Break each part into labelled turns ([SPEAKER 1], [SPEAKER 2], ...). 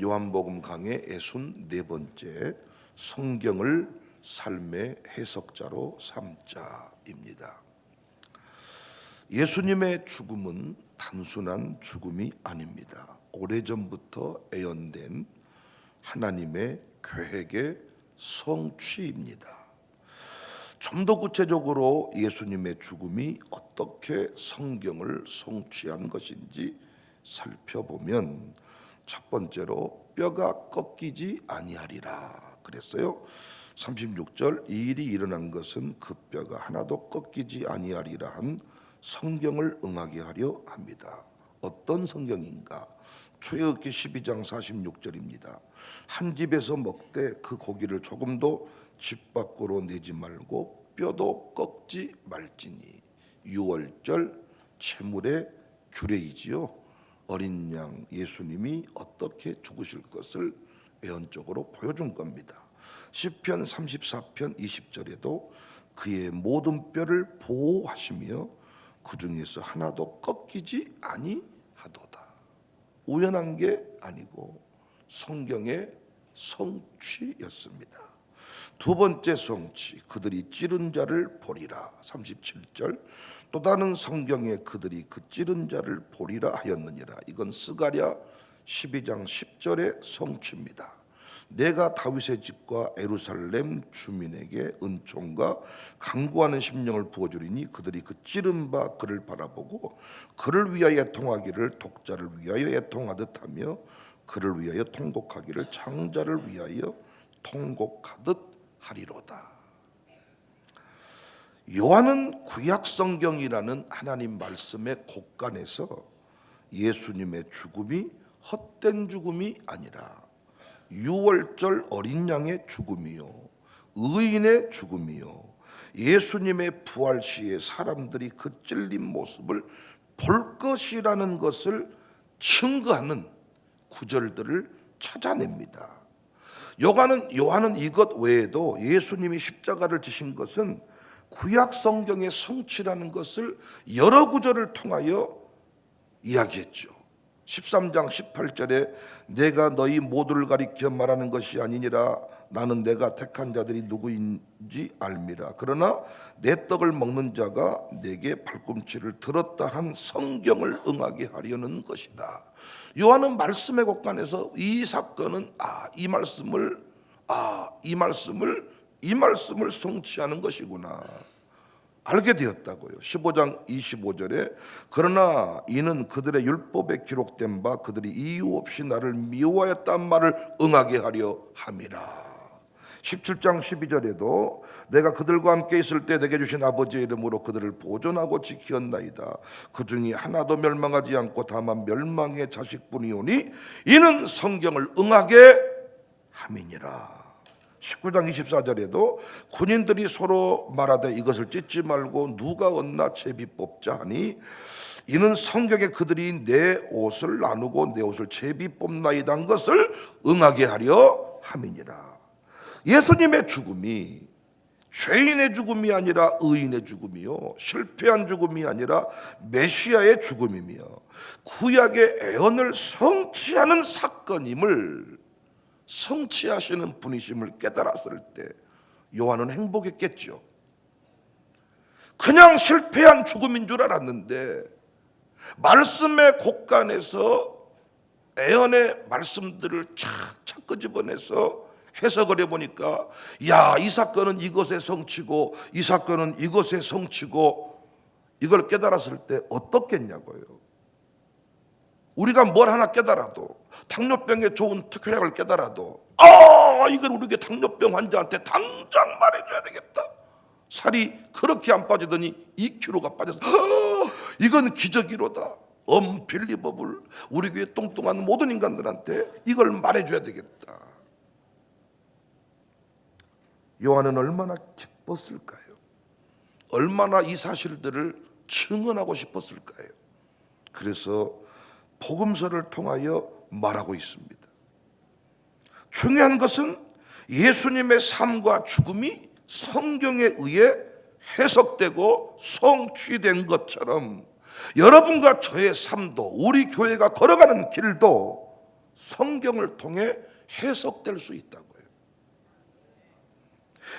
[SPEAKER 1] 요한복음 강의 애순 네 번째 성경을 삶의 해석자로 삼자입니다. 예수님의 죽음은 단순한 죽음이 아닙니다. 오래전부터 애연된 하나님의 계획의 성취입니다. 좀 더 구체적으로 예수님의 죽음이 어떻게 성경을 성취한 것인지 살펴보면 첫 번째로 뼈가 꺾이지 아니하리라 그랬어요. 36절 이 일이 일어난 것은 그 뼈가 하나도 꺾이지 아니하리라 한 성경을 응하게 하려 합니다. 어떤 성경인가? 출애굽기 12장 46절입니다. 한 집에서 먹되 그 고기를 조금도 집 밖으로 내지 말고 뼈도 꺾지 말지니 유월절 채물의 규례이지요. 어린 양 예수님이 어떻게 죽으실 것을 예언적으로 보여준 겁니다. 시편 34편 20절에도 그의 모든 뼈를 보호하시며 그 중에서 하나도 꺾이지 아니하도다. 우연한 게 아니고 성경의 성취였습니다. 두 번째 성취 그들이 찌른 자를 보리라 37절 또 다른 성경에 그들이 그 찌른 자를 보리라 하였느니라 이건 스가랴 12장 10절의 성취입니다. 내가 다윗의 집과 에루살렘 주민에게 은총과 강구하는 심령을 부어주리니 그들이 그 찌른 바 그를 바라보고 그를 위하여 애통하기를 독자를 위하여 애통하듯 하며 그를 위하여 통곡하기를 창자를 위하여 통곡하듯 하리로다. 요한은 구약 성경이라는 하나님 말씀의 곳간에서 예수님의 죽음이 헛된 죽음이 아니라 유월절 어린 양의 죽음이요 의인의 죽음이요 예수님의 부활 시에 사람들이 그 찔린 모습을 볼 것이라는 것을 증거하는 구절들을 찾아냅니다. 요한은 요한은 이것 외에도 예수님이 십자가를 지신 것은 구약 성경의 성취라는 것을 여러 구절을 통하여 이야기했죠. 13장 18절에 내가 너희 모두를 가리켜 말하는 것이 아니니라 나는 내가 택한 자들이 누구인지 알미라 그러나 내 떡을 먹는 자가 내게 발꿈치를 들었다 한 성경을 응하게 하려는 것이다. 요한은 말씀의 곳간에서 이 사건은 아 이 말씀을 아 이 말씀을 이 말씀을 성취하는 것이구나. 알게 되었다고요. 15장 25절에 그러나 이는 그들의 율법에 기록된 바 그들이 이유 없이 나를 미워하였단 말을 응하게 하려 함이라. 17장 12절에도 내가 그들과 함께 있을 때 내게 주신 아버지의 이름으로 그들을 보존하고 지키었나이다. 그 중에 하나도 멸망하지 않고 다만 멸망의 자식뿐이오니 이는 성경을 응하게 함이니라. 19장 24절에도 군인들이 서로 말하되 이것을 찢지 말고 누가 얻나 제비 뽑자 하니 이는 성경에 그들이 내 옷을 나누고 내 옷을 제비 뽑나이다 한 것을 응하게 하려 함이니라. 예수님의 죽음이 죄인의 죽음이 아니라 의인의 죽음이요 실패한 죽음이 아니라 메시아의 죽음이며 구약의 애언을 성취하는 사건임을 성취하시는 분이심을 깨달았을 때 요한은 행복했겠죠. 그냥 실패한 죽음인 줄 알았는데 말씀의 곳간에서 애언의 말씀들을 착착 끄집어내서 해석을 해보니까 야 이 사건은 이것의 성취고 이 사건은 이것의 성취고 이걸 깨달았을 때 어떻겠냐고요. 우리가 뭘 하나 깨달아도 당뇨병에 좋은 특효약을 깨달아도 아 이걸 우리에게 당뇨병 환자한테 당장 말해줘야 되겠다. 살이 그렇게 안 빠지더니 2kg가 빠져서 아, 이건 기적이로다. 엄빌리버블 우리 교회 뚱뚱한 모든 인간들한테 이걸 말해줘야 되겠다. 요한은 얼마나 기뻤을까요? 얼마나 이 사실들을 증언하고 싶었을까요? 그래서 복음서를 통하여 말하고 있습니다. 중요한 것은 예수님의 삶과 죽음이 성경에 의해 해석되고 성취된 것처럼 여러분과 저의 삶도 우리 교회가 걸어가는 길도 성경을 통해 해석될 수 있다고요.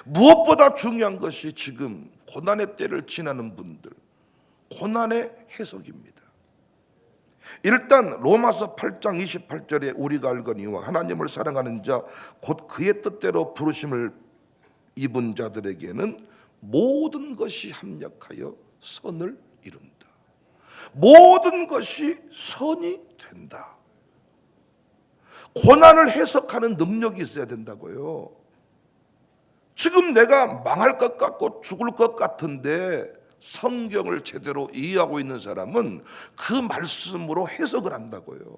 [SPEAKER 1] 무엇보다 중요한 것이 지금 고난의 때를 지나는 분들, 고난의 해석입니다. 일단 로마서 8장 28절에 우리가 알거니와 하나님을 사랑하는 자 곧 그의 뜻대로 부르심을 입은 자들에게는 모든 것이 합력하여 선을 이룬다. 모든 것이 선이 된다. 고난을 해석하는 능력이 있어야 된다고요. 지금 내가 망할 것 같고 죽을 것 같은데 성경을 제대로 이해하고 있는 사람은 그 말씀으로 해석을 한다고요.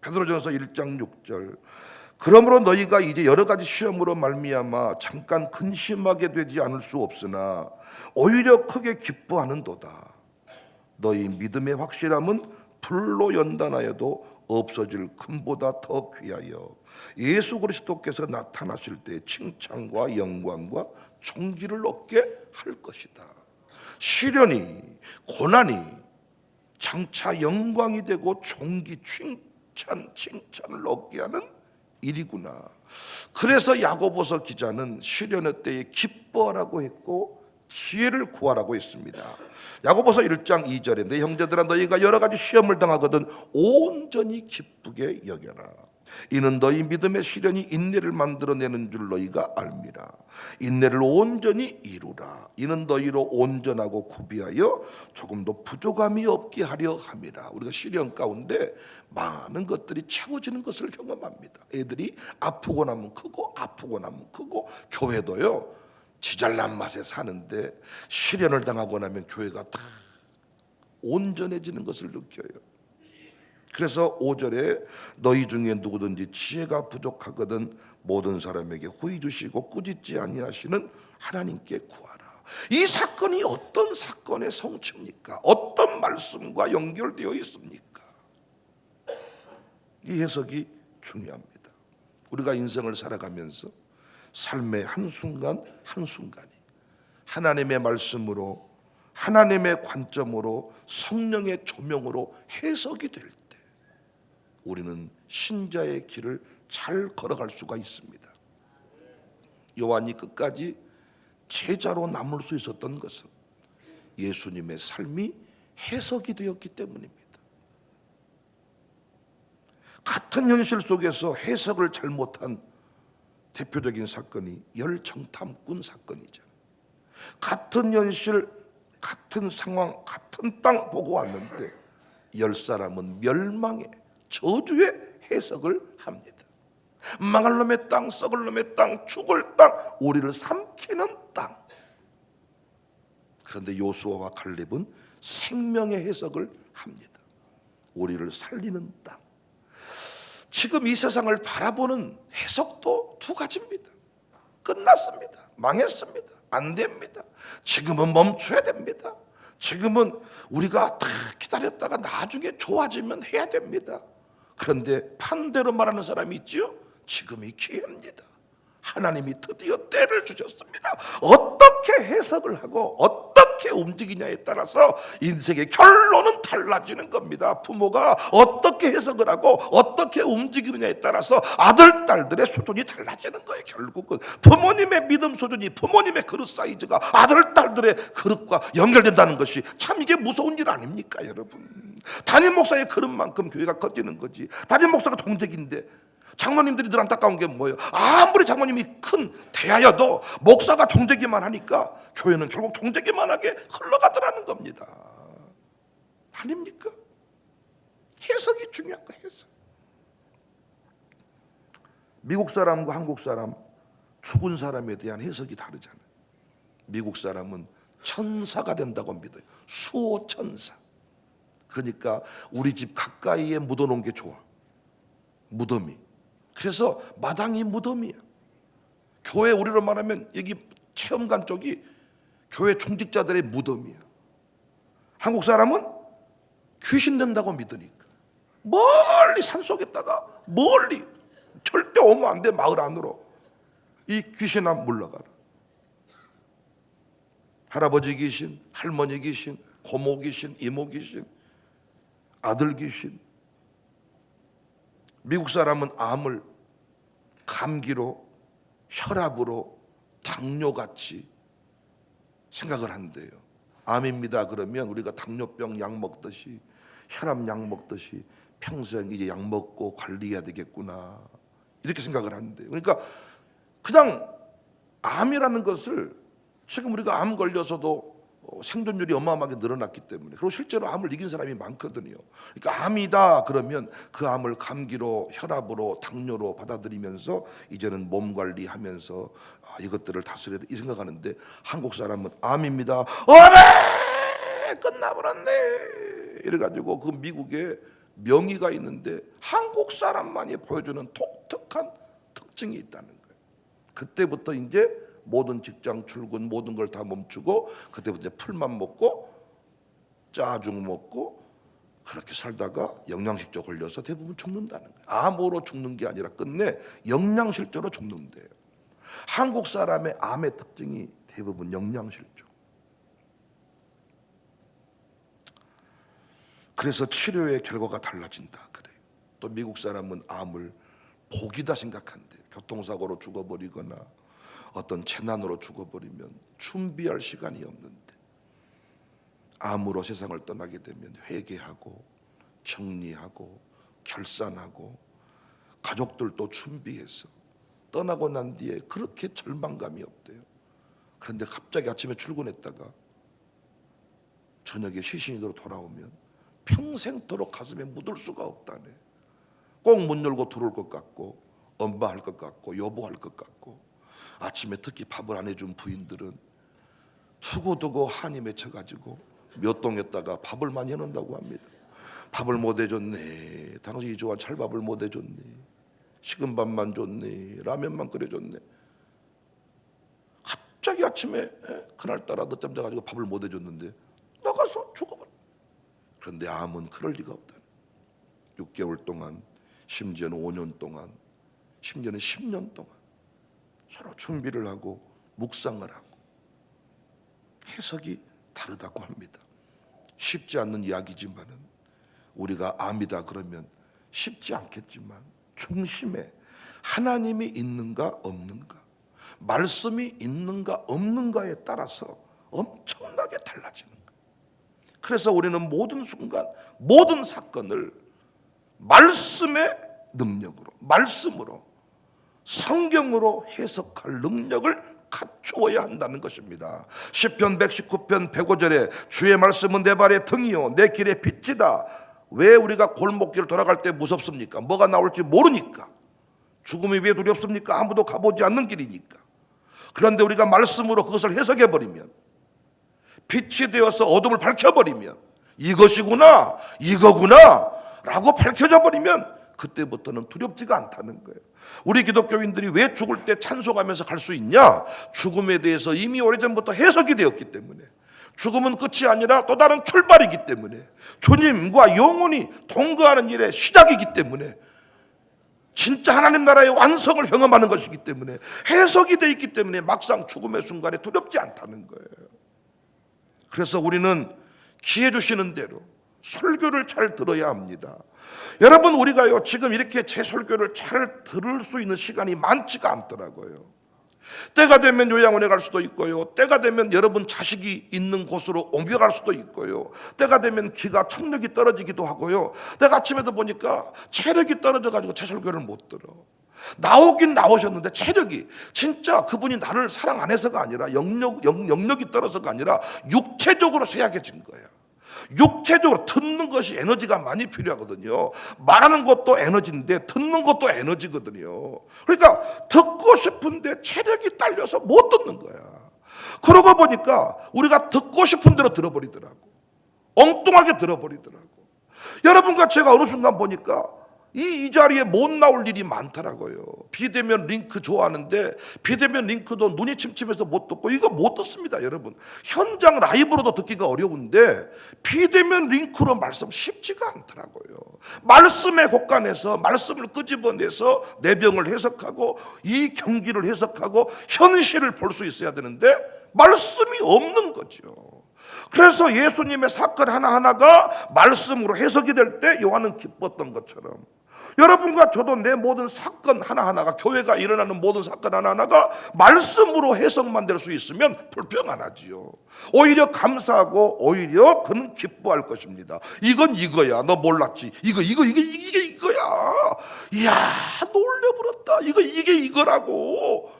[SPEAKER 1] 베드로전서 1장 6절 그러므로 너희가 이제 여러 가지 시험으로 말미암아 잠깐 근심하게 되지 않을 수 없으나 오히려 크게 기뻐하는도다. 너희 믿음의 확실함은 불로 연단하여도 없어질 금보다 더 귀하여 예수 그리스도께서 나타나실 때 칭찬과 영광과 존귀를 얻게 할 것이다. 시련이 고난이 장차 영광이 되고 존귀 칭찬 칭찬을 얻게 하는 일이구나. 그래서 야고보서 기자는 시련의 때에 기뻐하라고 했고 지혜를 구하라고 했습니다. 야고보서 1장 2절에 내 형제들아 너희가 여러 가지 시험을 당하거든 온전히 기쁘게 여겨라. 이는 너희 믿음의 시련이 인내를 만들어내는 줄 너희가 알미라. 인내를 온전히 이루라. 이는 너희로 온전하고 구비하여 조금도 부족함이 없게 하려 함이라. 우리가 시련 가운데 많은 것들이 채워지는 것을 경험합니다. 애들이 아프고 나면 크고 아프고 나면 크고 교회도요. 지잘난 맛에 사는데 시련을 당하고 나면 교회가 다 온전해지는 것을 느껴요. 그래서 5절에 너희 중에 누구든지 지혜가 부족하거든 모든 사람에게 후히 주시고 꾸짖지 아니하시는 하나님께 구하라. 이 사건이 어떤 사건의 성취입니까? 어떤 말씀과 연결되어 있습니까? 이 해석이 중요합니다. 우리가 인생을 살아가면서 삶의 한순간 한순간이 하나님의 말씀으로 하나님의 관점으로 성령의 조명으로 해석이 될 때 우리는 신자의 길을 잘 걸어갈 수가 있습니다. 요한이 끝까지 제자로 남을 수 있었던 것은 예수님의 삶이 해석이 되었기 때문입니다. 같은 현실 속에서 해석을 잘못한 대표적인 사건이 열정탐꾼 사건이잖아요. 같은 현실, 같은 상황, 같은 땅 보고 왔는데 열 사람은 멸망의 저주의 해석을 합니다. 망할 놈의 땅, 썩을 놈의 땅, 죽을 땅, 우리를 삼키는 땅. 그런데 요수아와 칼렙은 생명의 해석을 합니다. 우리를 살리는 땅. 지금 이 세상을 바라보는 해석도 두 가지입니다. 끝났습니다. 망했습니다. 안 됩니다. 지금은 멈춰야 됩니다. 지금은 우리가 다 기다렸다가 나중에 좋아지면 해야 됩니다. 그런데 반대로 말하는 사람이 있죠. 지금이 기회입니다. 하나님이 드디어 때를 주셨습니다. 어떻게 해석을 하고 어떻게 움직이냐에 따라서 인생의 결론은 달라지는 겁니다. 부모가 어떻게 해석을 하고 어떻게 움직이느냐에 따라서 아들, 딸들의 수준이 달라지는 거예요. 결국은 부모님의 믿음 수준이 부모님의 그릇 사이즈가 아들, 딸들의 그릇과 연결된다는 것이 참 이게 무서운 일 아닙니까, 여러분? 담임 목사의 그릇만큼 교회가 커지는 거지. 담임 목사가 정직인데 장로님들이 늘 안타까운 게 뭐예요? 아무리 장로님이 큰 대하여도 목사가 종되기만 하니까 교회는 결국 종되기만 하게 흘러가더라는 겁니다. 아닙니까? 해석이 중요한 거 해석. 미국 사람과 한국 사람, 죽은 사람에 대한 해석이 다르잖아요. 미국 사람은 천사가 된다고 믿어요. 수호 천사. 그러니까 우리 집 가까이에 묻어놓은 게 좋아. 무덤이. 그래서 마당이 무덤이야. 교회 우리로 말하면 여기 체험관 쪽이 교회 중직자들의 무덤이야. 한국 사람은 귀신 된다고 믿으니까 멀리 산 속에다가 멀리 절대 오면 안 돼 마을 안으로 이 귀신아 물러가라. 할아버지 귀신, 할머니 귀신, 고모 귀신, 이모 귀신, 아들 귀신 미국 사람은 암을 감기로 혈압으로 당뇨같이 생각을 한대요. 암입니다. 그러면 우리가 당뇨병 약 먹듯이 혈압 약 먹듯이 평생 이제 약 먹고 관리해야 되겠구나 이렇게 생각을 한대요. 그러니까 그냥 암이라는 것을 지금 우리가 암 걸려서도 어, 생존율이 어마어마하게 늘어났기 때문에 그리고 실제로 암을 이긴 사람이 많거든요. 그러니까 암이다 그러면 그 암을 감기로 혈압으로 당뇨로 받아들이면서 이제는 몸 관리하면서 아, 이것들을 다스려야 돼이 생각하는데 한국 사람은 암입니다. 어메 끝나버렸네 이래가지고 그 미국에 명의가 있는데 한국 사람만이 보여주는 독특한 특징이 있다는 거예요. 그때부터 이제 모든 직장 출근 모든 걸 다 멈추고 그때부터 풀만 먹고 짜증 먹고 그렇게 살다가 영양실조 걸려서 대부분 죽는다는 거예요. 암으로 죽는 게 아니라 끝내 영양실조로 죽는데요. 한국 사람의 암의 특징이 대부분 영양실조. 그래서 치료의 결과가 달라진다 그래요. 또 미국 사람은 암을 복이다 생각한대. 교통사고로 죽어버리거나 어떤 재난으로 죽어버리면 준비할 시간이 없는데 암으로 세상을 떠나게 되면 회개하고 정리하고 결산하고 가족들도 준비해서 떠나고 난 뒤에 그렇게 절망감이 없대요. 그런데 갑자기 아침에 출근했다가 저녁에 시신으로 돌아오면 평생토록 가슴에 묻을 수가 없다네. 꼭 문 열고 들어올 것 같고 엄마 할 것 같고 여보 할 것 같고 아침에 특히 밥을 안 해준 부인들은 투고두고 한이 맺혀가지고 몇 동에다가 밥을 많이 해놓는다고 합니다. 밥을 못 해줬네. 당신이 좋아한 찰밥을 못 해줬네. 식은 밥만 줬네. 라면만 끓여줬네. 갑자기 아침에 에, 그날따라 늦잠 자가지고 밥을 못 해줬는데 나가서 죽어버려. 그런데 암은 그럴 리가 없다. 6개월 동안, 심지어는 5년 동안, 심지어는 10년 동안 서로 준비를 하고 묵상을 하고 해석이 다르다고 합니다. 쉽지 않는 이야기지만은 우리가 암이다 그러면 쉽지 않겠지만 중심에 하나님이 있는가 없는가 말씀이 있는가 없는가에 따라서 엄청나게 달라지는 거예요. 그래서 우리는 모든 순간 모든 사건을 말씀의 능력으로 말씀으로 성경으로 해석할 능력을 갖추어야 한다는 것입니다. 시편 119편 105절에 주의 말씀은 내 발의 등이요 내 길의 빛이다. 왜 우리가 골목길을 돌아갈 때 무섭습니까? 뭐가 나올지 모르니까. 죽음이 왜 두렵습니까? 아무도 가보지 않는 길이니까. 그런데 우리가 말씀으로 그것을 해석해 버리면 빛이 되어서 어둠을 밝혀 버리면 이것이구나, 이거구나 라고 밝혀져 버리면 그때부터는 두렵지가 않다는 거예요. 우리 기독교인들이 왜 죽을 때 찬송하면서 갈 수 있냐? 죽음에 대해서 이미 오래전부터 해석이 되었기 때문에. 죽음은 끝이 아니라 또 다른 출발이기 때문에. 주님과 영원히 동거하는 일의 시작이기 때문에. 진짜 하나님 나라의 완성을 경험하는 것이기 때문에 해석이 돼 있기 때문에 막상 죽음의 순간에 두렵지 않다는 거예요. 그래서 우리는 기회 주시는 대로 설교를 잘 들어야 합니다. 여러분 우리가요 지금 이렇게 제 설교를 잘 들을 수 있는 시간이 많지가 않더라고요. 때가 되면 요양원에 갈 수도 있고요. 때가 되면 여러분 자식이 있는 곳으로 옮겨갈 수도 있고요. 때가 되면 기가 청력이 떨어지기도 하고요. 내가 아침에도 보니까 체력이 떨어져가지고 제 설교를 못 들어. 나오긴 나오셨는데 체력이 진짜 그분이 나를 사랑 안 해서가 아니라 영역, 영, 영역이 떨어서가 아니라 육체적으로 쇠약해진 거예요. 육체적으로 듣는 것이 에너지가 많이 필요하거든요. 말하는 것도 에너지인데 듣는 것도 에너지거든요. 그러니까 듣고 싶은데 체력이 딸려서 못 듣는 거야. 그러고 보니까 우리가 듣고 싶은 대로 들어버리더라고. 엉뚱하게 들어버리더라고. 여러분과 제가 어느 순간 보니까 이, 이 자리에 못 나올 일이 많더라고요. 비대면 링크 좋아하는데 비대면 링크도 눈이 침침해서 못 듣고 이거 못 듣습니다, 여러분. 현장 라이브로도 듣기가 어려운데 비대면 링크로 말씀 쉽지가 않더라고요. 말씀의 곳간에서 말씀을 끄집어내서 내병을 해석하고 이 경기를 해석하고 현실을 볼 수 있어야 되는데 말씀이 없는 거죠. 그래서 예수님의 사건 하나하나가 말씀으로 해석이 될 때 요한은 기뻤던 것처럼 여러분과 저도 내 모든 사건 하나하나가 교회가 일어나는 모든 사건 하나하나가 말씀으로 해석만 될 수 있으면 불평 안 하지요. 오히려 감사하고 오히려 그는 기뻐할 것입니다. 이건 이거야. 너 몰랐지. 이거 이거 이게 이게 이거야. 이야 놀래버렸다. 이거 이게 이거라고.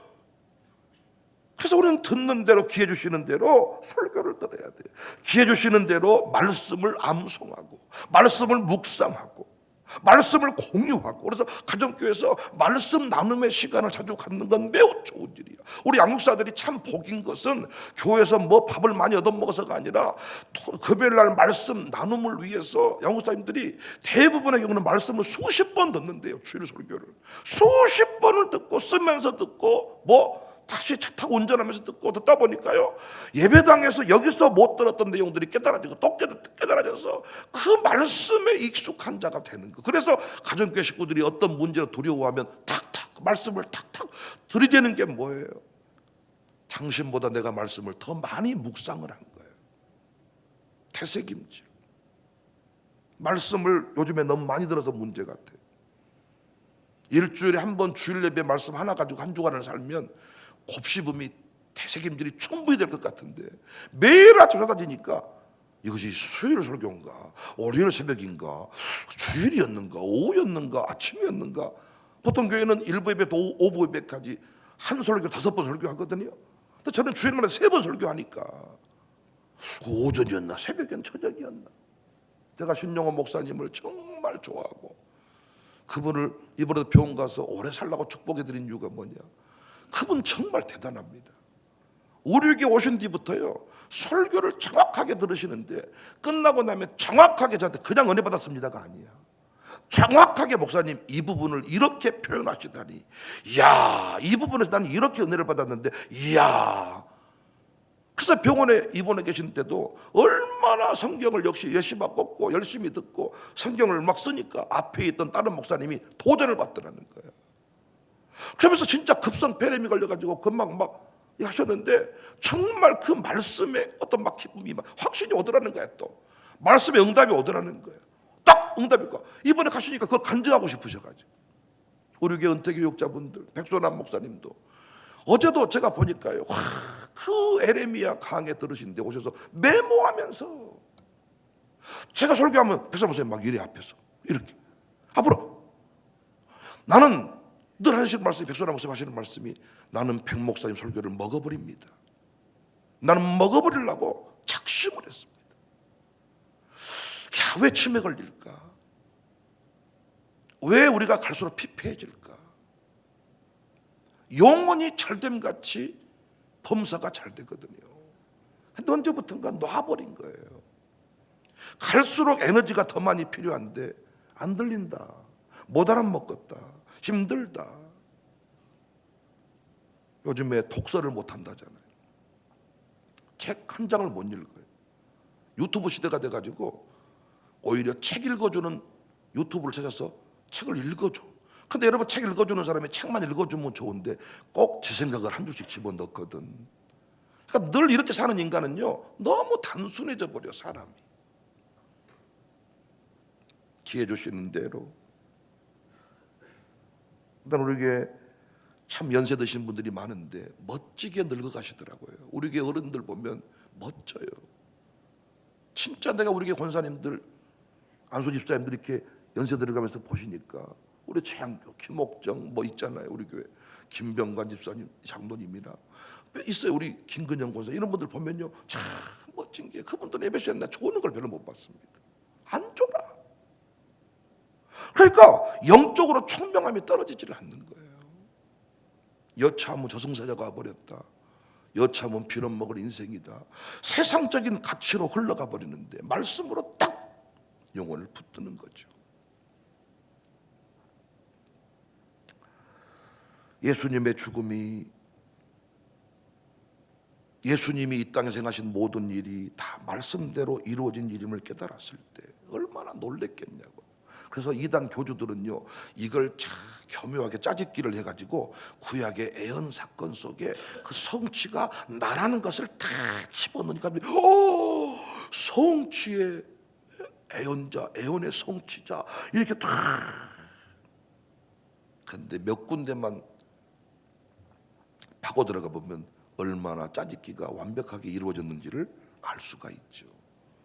[SPEAKER 1] 그래서 우리는 듣는 대로 기회 주시는 대로 설교를 들어야 돼. 기회 주시는 대로 말씀을 암송하고 말씀을 묵상하고 말씀을 공유하고 그래서 가정교회에서 말씀 나눔의 시간을 자주 갖는 건 매우 좋은 일이야. 우리 양육사들이 참 복인 것은 교회에서 뭐 밥을 많이 얻어먹어서가 아니라 토- 금요일 날 말씀 나눔을 위해서 양육사님들이 대부분의 경우는 말씀을 수십 번 듣는데요. 주일 설교를 수십 번을 듣고 쓰면서 듣고 뭐 다시 차 타고 운전하면서 듣고 듣다 보니까요 예배당에서 여기서 못 들었던 내용들이 깨달아지고 또 깨- 깨달아져서 그 말씀에 익숙한 자가 되는 거. 그래서 가정교회 식구들이 어떤 문제를 두려워하면 탁탁 말씀을 탁탁 들이대는 게 뭐예요? 당신보다 내가 말씀을 더 많이 묵상을 한 거예요. 태색임질. 말씀을 요즘에 너무 많이 들어서 문제 같아요. 일주일에 한 번 주일 예배 말씀 하나 가지고 한 주간을 살면 곱씹음이 태색임질이 충분히 될 것 같은데 매일 아침 쏟아지니까 이것이 수요일 설교인가 월요일 새벽인가 주일이었는가 오후였는가 아침이었는가 보통 교회는 일부 예배 또 오후 예배까지 한 설교 다섯 번 설교하거든요. 근데 저는 주일마다 세 번 설교하니까 오전이었나 새벽이었나 저녁이었나 제가 신용호 목사님을 정말 좋아하고 그분을 이번에도 병원 가서 오래 살라고 축복해 드린 이유가 뭐냐? 그분 정말 대단합니다. 우리에게 오신 뒤부터요 설교를 정확하게 들으시는데 끝나고 나면 정확하게 저한테 그냥 은혜 받았습니다가 아니야. 정확하게 목사님 이 부분을 이렇게 표현하시다니, 이야 이 부분에서 나는 이렇게 은혜를 받았는데, 이야. 그래서 병원에 입원해 계신 때도 얼마나 성경을 역시 열심히 꺾고 열심히 듣고 성경을 막 쓰니까 앞에 있던 다른 목사님이 도전을 받더라는 거예요. 그러면서 진짜 급성 폐렴이 걸려가지고 금방 막 하셨는데 정말 그 말씀에 어떤 막 기쁨이 막 확신이 오더라는 거야 또. 말씀에 응답이 오더라는 거예요. 딱 응답일까 이번에 가시니까 그걸 간증하고 싶으셔가지고. 우리 교회 은퇴 교육자분들 백소남 목사님도. 어제도 제가 보니까요 와, 그 에레미야 강에 들으시는데 오셔서 메모하면서 제가 설교하면 백사 목사님 막 이래 앞에서. 이렇게. 앞으로. 나는 늘 하시는 말씀이 백소남 목사님 하시는 말씀이 나는 백 목사님 설교를 먹어버립니다. 나는 먹어버리려고 작심을 했습니다. 야, 왜 치매 걸릴까? 왜 우리가 갈수록 피폐해질까? 영혼이 잘됨 같이 범사가 잘 되거든요. 근데 언제부턴가 놔버린 거예요. 갈수록 에너지가 더 많이 필요한데 안 들린다. 못 알아먹겠다. 힘들다. 요즘에 독서를 못 한다잖아요. 책 한 장을 못 읽어요. 유튜브 시대가 돼가지고 오히려 책 읽어주는 유튜브를 찾아서 책을 읽어줘. 근데 여러분 책 읽어주는 사람이 책만 읽어주면 좋은데 꼭 제 생각을 한 줄씩 집어넣거든. 그러니까 늘 이렇게 사는 인간은요 너무 단순해져 버려 사람이. 기회 주시는 대로. 일단 우리에게 참 연세 드신 분들이 많은데 멋지게 늙어 가시더라고요. 우리 교회 어른들 보면 멋져요. 진짜 내가 우리 교회 권사님들 안수 집사님들 이렇게 연세 들어가면서 보시니까 우리 최양교, 김옥정 뭐 있잖아요. 우리 교회 김병관 집사님, 장로님이나 있어요. 우리 김근영 권사 이런 분들 보면요 참 멋진 게 그분들 예배 시간에 나 좋은 걸 별로 못 봤습니다. 안 좁아. 그러니까 영적으로 총명함이 떨어지지를 않는 거예요. 여차하면 저승사자가 버렸다. 여차하면 비럼 먹을 인생이다. 세상적인 가치로 흘러가 버리는데 말씀으로 딱 영혼을 붙드는 거죠. 예수님의 죽음이 예수님이 이 땅에 생하신 모든 일이 다 말씀대로 이루어진 일임을 깨달았을 때 얼마나 놀랬겠냐고. 그래서 이단 교주들은요 이걸 참 교묘하게 짜집기를 해가지고 구약의 애언 사건 속에 그 성취가 나라는 것을 다 집어넣으니까 오 성취의 애연자, 애연의 성취자 이렇게 다. 근데 몇 군데만 파고 들어가 보면 얼마나 짜집기가 완벽하게 이루어졌는지를 알 수가 있죠.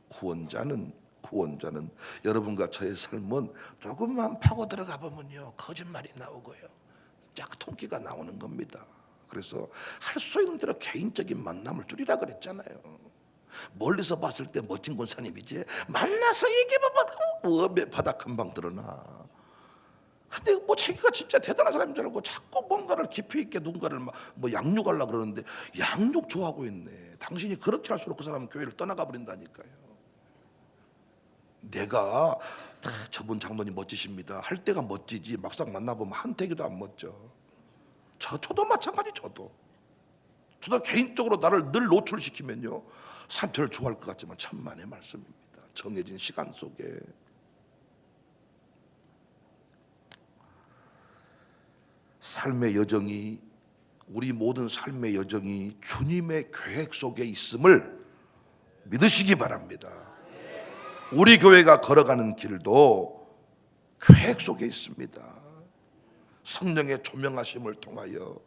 [SPEAKER 1] 구원자는 구원자는 여러분과 저의 삶은 조금만 파고 들어가 보면요 거짓말이 나오고요 짝퉁기가 나오는 겁니다. 그래서 할 수 있는 대로 개인적인 만남을 줄이라 그랬잖아요. 멀리서 봤을 때 멋진 권사님이지 만나서 얘기해봐봐 어메 바닥 금방 드러나. 근데 뭐 자기가 진짜 대단한 사람인 줄 알고 자꾸 뭔가를 깊이 있게 누군가를 막뭐 양육하려 그러는데 양육 좋아하고 있네. 당신이 그렇게 할수록 그 사람은 교회를 떠나가 버린다니까요. 내가 다 저분 장로님 멋지십니다. 할 때가 멋지지 막상 만나보면 한태기도 안 멋져. 저 저도 마찬가지 저도. 저도 개인적으로 나를 늘 노출시키면요 상태를 좋아할 것 같지만 천만의 말씀입니다. 정해진 시간 속에 삶의 여정이 우리 모든 삶의 여정이 주님의 계획 속에 있음을 믿으시기 바랍니다. 우리 교회가 걸어가는 길도 계획 속에 있습니다. 성령의 조명하심을 통하여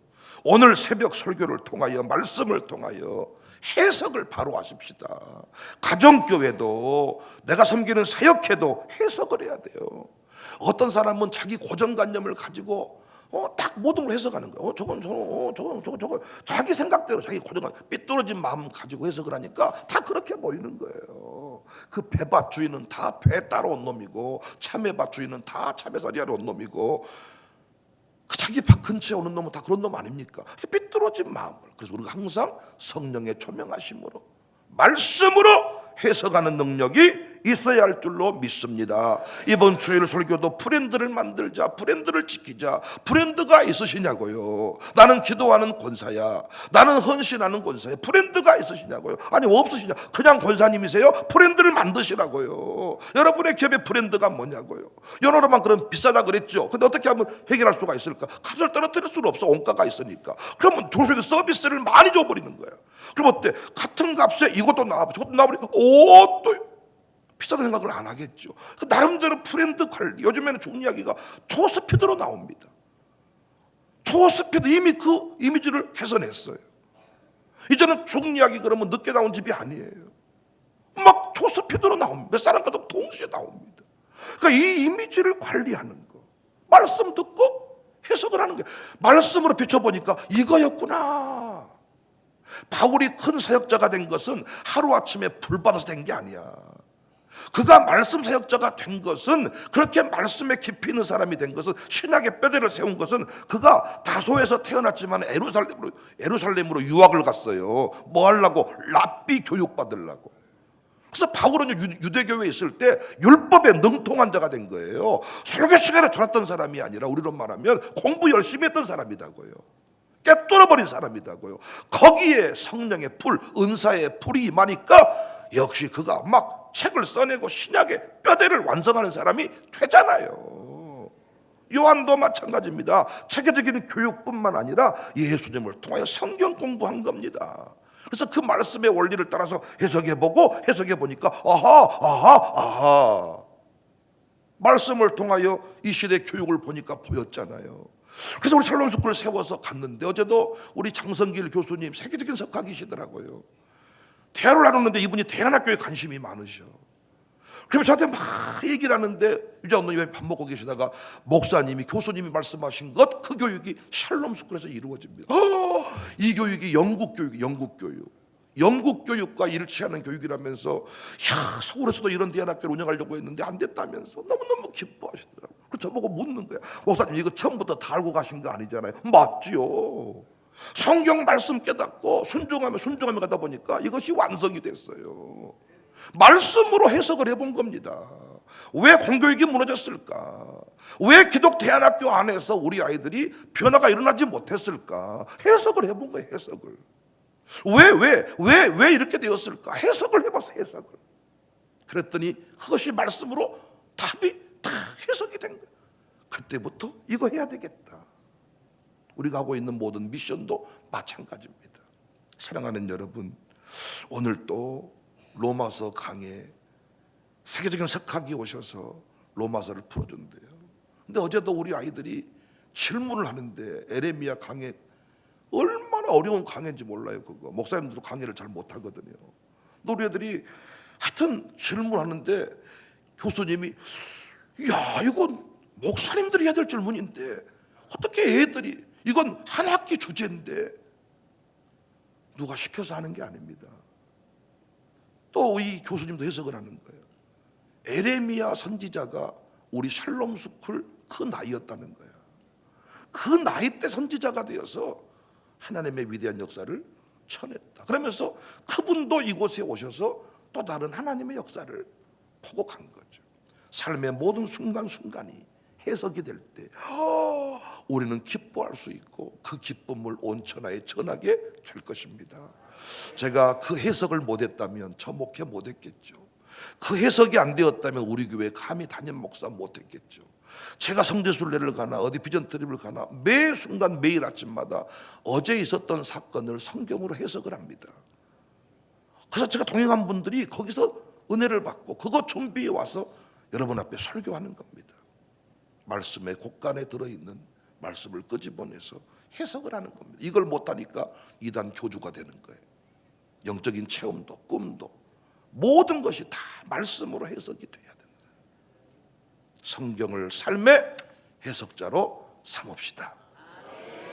[SPEAKER 1] 오늘 새벽 설교를 통하여 말씀을 통하여 해석을 바로 하십시다. 가정교회도 내가 섬기는 사역회도 해석을 해야 돼요. 어떤 사람은 자기 고정관념을 가지고 어, 딱 모든 걸 해석하는 거예요. 어, 저건 저건 어, 저건 저건 저건 자기 생각대로 자기 고정관 삐뚤어진 마음 가지고 해석을 하니까 다 그렇게 보이는 거예요. 그 배밭 주인은 다 배 따라온 놈이고 참외밭 주인은 다 참외살이 하러 온 놈이고 그 자기 밥 근처에 오는 놈은 다 그런 놈 아닙니까? 삐뚤어진 마음을 그래서 우리가 항상 성령의 조명하심으로 말씀으로 해석하는 능력이 있어야 할 줄로 믿습니다. 이번 주일 설교도 브랜드를 만들자, 브랜드를 지키자. 브랜드가 있으시냐고요. 나는 기도하는 권사야. 나는 헌신하는 권사야. 브랜드가 있으시냐고요. 아니 없으시냐? 그냥 권사님이세요? 브랜드를 만드시라고요. 여러분의 기업의 브랜드가 뭐냐고요. 여러분만 그럼 비싸다 그랬죠. 근데 어떻게 하면 해결할 수가 있을까? 값을 떨어뜨릴 수는 없어. 원가가 있으니까. 그러면 조수에게 서비스를 많이 줘버리는 거야. 그럼 어때? 같은 값에 이것도 나와, 저것도 나와버리고, 오, 또 비싸다는 생각을 안 하겠죠. 그 나름대로 브랜드 관리. 요즘에는 좋은 이야기가 초스피드로 나옵니다. 초스피드 이미 그 이미지를 개선했어요. 이제는 죽은 이야기 그러면 늦게 나온 집이 아니에요. 막 초스피드로 나옵니다. 몇 사람과도 동시에 나옵니다. 그러니까 이 이미지를 관리하는 거. 말씀 듣고 해석을 하는 게 말씀으로 비춰보니까 이거였구나. 바울이 큰 사역자가 된 것은 하루아침에 불 받아서 된 게 아니야. 그가 말씀 사역자가 된 것은 그렇게 말씀에 깊이 있는 사람이 된 것은 신학의 뼈대를 세운 것은 그가 다소에서 태어났지만 에루살렘으로 에루살렘으로 유학을 갔어요. 뭐 하려고 랍비 교육 받으려고. 그래서 바울은 유- 유대교회에 있을 때 율법에 능통한 자가 된 거예요. 설교 시간에 졸았던 사람이 아니라 우리로 말하면 공부 열심히 했던 사람이다고요. 깨뚫어버린 사람이다고요. 거기에 성령의 불, 은사의 불이 임하니까 역시 그가 막 책을 써내고 신약의 뼈대를 완성하는 사람이 되잖아요. 요한도 마찬가지입니다. 체계적인 교육뿐만 아니라 예수님을 통하여 성경 공부한 겁니다. 그래서 그 말씀의 원리를 따라서 해석해 보고 해석해 보니까 아하 아하 아하 말씀을 통하여 이 시대 교육을 보니까 보였잖아요. 그래서 우리 살롬 스쿨을 세워서 갔는데 어제도 우리 장성길 교수님 세계적인 석학이시더라고요. 대화를 나눴는데 이분이 대안학교에 관심이 많으셔. 그러면 저한테 막 얘기를 하는데 유자 언니 왜밥 먹고 계시다가 목사님이 교수님이 말씀하신 것 그 교육이 샬롬 스쿨에서 이루어집니다. 아, 이 교육이 영국 교육, 영국 교육. 영국 교육과 일치하는 교육이라면서 야 서울에서도 이런 대안학교를 운영하려고 했는데 안 됐다면서 너무너무 기뻐하시더라고요. 그 저보고 묻는 거야. 목사님 이거 처음부터 다 알고 가신 거 아니잖아요. 맞지요. 성경 말씀 깨닫고 순종하며 순종하며 가다 보니까 이것이 완성이 됐어요. 말씀으로 해석을 해본 겁니다. 왜 공교육이 무너졌을까? 왜 기독 대안학교 안에서 우리 아이들이 변화가 일어나지 못했을까? 해석을 해본 거예요, 해석을. 왜, 왜, 왜, 왜 이렇게 되었을까? 해석을 해봤어, 해석을. 그랬더니 그것이 말씀으로 답이 다 해석이 된 거예요. 그때부터 이거 해야 되겠다. 우리가 하고 있는 모든 미션도 마찬가지입니다. 사랑하는 여러분, 오늘 또 로마서 강에 세계적인 석학이 오셔서 로마서를 풀어준대요. 근데 어제도 우리 아이들이 질문을 하는데 에레미야 강해 얼마나 어려운 강해인지 몰라요 그거 목사님들도 강해를 잘 못하거든요. 우리 애들이 하여튼 질문하는데 교수님이 야 이건 목사님들이 해야 될 질문인데 어떻게 애들이 이건 한 학기 주제인데 누가 시켜서 하는 게 아닙니다. 또 이 교수님도 해석을 하는 거예요. 에레미야 선지자가 우리 샬롬 스쿨 그 나이였다는 거야. 그 나이 때 선지자가 되어서 하나님의 위대한 역사를 쳐냈다. 그러면서 그분도 이곳에 오셔서 또 다른 하나님의 역사를 보고 간 거죠. 삶의 모든 순간순간이 해석이 될 때, 아, 우리는 기뻐할 수 있고 그 기쁨을 온 천하에 전하게 될 것입니다. 제가 그 해석을 못했다면 저 목회 못했겠죠. 그 해석이 안 되었다면 우리 교회 감히 담임 목사 못했겠죠. 제가 성대순례를 가나 어디 비전 트립을 가나 매 순간 매일 아침마다 어제 있었던 사건을 성경으로 해석을 합니다. 그래서 제가 동행한 분들이 거기서 은혜를 받고 그거 준비해 와서 여러분 앞에 설교하는 겁니다. 말씀의 곳간에 들어있는 말씀을 끄집어내서 해석을 하는 겁니다. 이걸 못하니까 이단 교주가 되는 거예요. 영적인 체험도 꿈도 모든 것이 다 말씀으로 해석이 돼야 된다. 성경을 삶의 해석자로 삼읍시다.